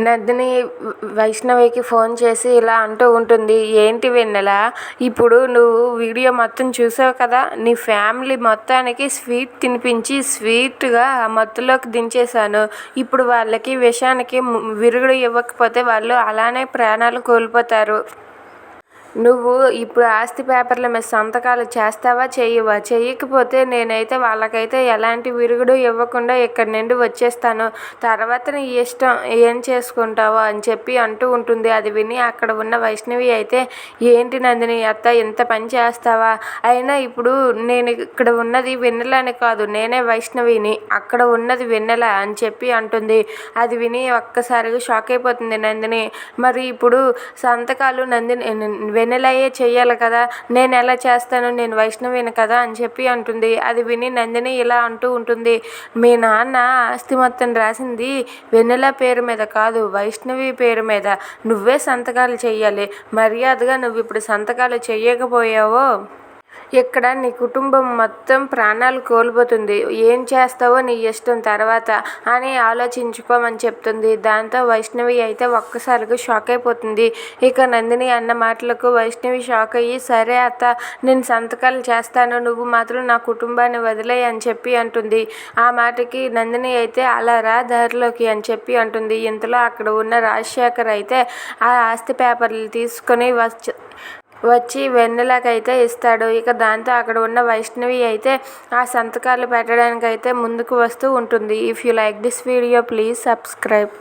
Nandini వైష్ణవికి phone చేసి ఇలా అంటూ ఉంటుంది. ఏంటి వెన్నెల ఇప్పుడు నువ్వు వీడియో మొత్తం చూసావు కదా? నీ ఫ్యామిలీ మొత్తానికి స్వీట్ తినిపించి స్వీట్గా ఆ మత్తులోకి దించేశాను. ఇప్పుడు వాళ్ళకి విషయానికి విరుగుడు ఇవ్వకపోతే వాళ్ళు అలానే ప్రాణాలు కోల్పోతారు. నువ్వు ఇప్పుడు ఆస్తి పేపర్ల మీద సంతకాలు చేస్తావా? చేయవా చేయకపోతే నేనైతే వాళ్ళకైతే ఎలాంటి విరుగుడు ఇవ్వకుండా ఇక్కడి నుండి వచ్చేస్తాను. తర్వాత నీ ఇష్టం ఏం చేసుకుంటావో అని చెప్పి అంటూ ఉంటుంది. అది విని అక్కడ ఉన్న వైష్ణవి అయితే ఏంటి నందిని అత్త ఇంత పని చేస్తావా? అయినా ఇప్పుడు నేను ఇక్కడ ఉన్నది వెన్నెలని కాదు నేనే వైష్ణవిని. అక్కడ ఉన్నది వెన్నెల అని చెప్పి అంటుంది. అది విని ఒక్కసారిగా షాక్ అయిపోతుంది నందిని. మరి ఇప్పుడు సంతకాలు నందిని వెన్నెలయే చెయ్యాలి కదా. నేను ఎలా చేస్తాను? నేను వైష్ణవిని కదా అని చెప్పి అంటుంది. అది విని నందిని ఇలా అంటూ ఉంటుంది. మీ నాన్న ఆస్తి మొత్తం రాసింది వెన్నెల పేరు మీద కాదు వైష్ణవి పేరు మీద. నువ్వే సంతకాలు చెయ్యాలి. మర్యాదగా నువ్వు ఇప్పుడు సంతకాలు చెయ్యకపోయావో ఇక్కడ నీ కుటుంబం మొత్తం ప్రాణాలు కోల్పోతుంది. ఏం చేస్తావో నీ ఇష్టం తర్వాత అని ఆలోచించుకోమని చెప్తుంది. దాంతో వైష్ణవి అయితే ఒక్కసారిగా షాక్ అయిపోతుంది. ఇక నందిని అన్న మాటలకు వైష్ణవి షాక్ అయ్యి సరే అత్త నేను సంతకాలు చేస్తాను. నువ్వు మాత్రం నా కుటుంబాన్ని వదిలేయి అని చెప్పి అంటుంది. ఆ మాటకి నందిని అయితే అలా రా దారిలోకి అని చెప్పి అంటుంది. ఇంతలో అక్కడ ఉన్న రాజశేఖర్ అయితే ఆ ఆస్తి పేపర్లు తీసుకొని వచ్చి వెన్నెలకైతే ఇస్తాడు. ఇక దాంతో అక్కడ ఉన్న వైష్ణవి అయితే ఆ సంతకాలు పెట్టడానికి అయితే ముందుకు వస్తూ ఉంటుంది. If you like this video please subscribe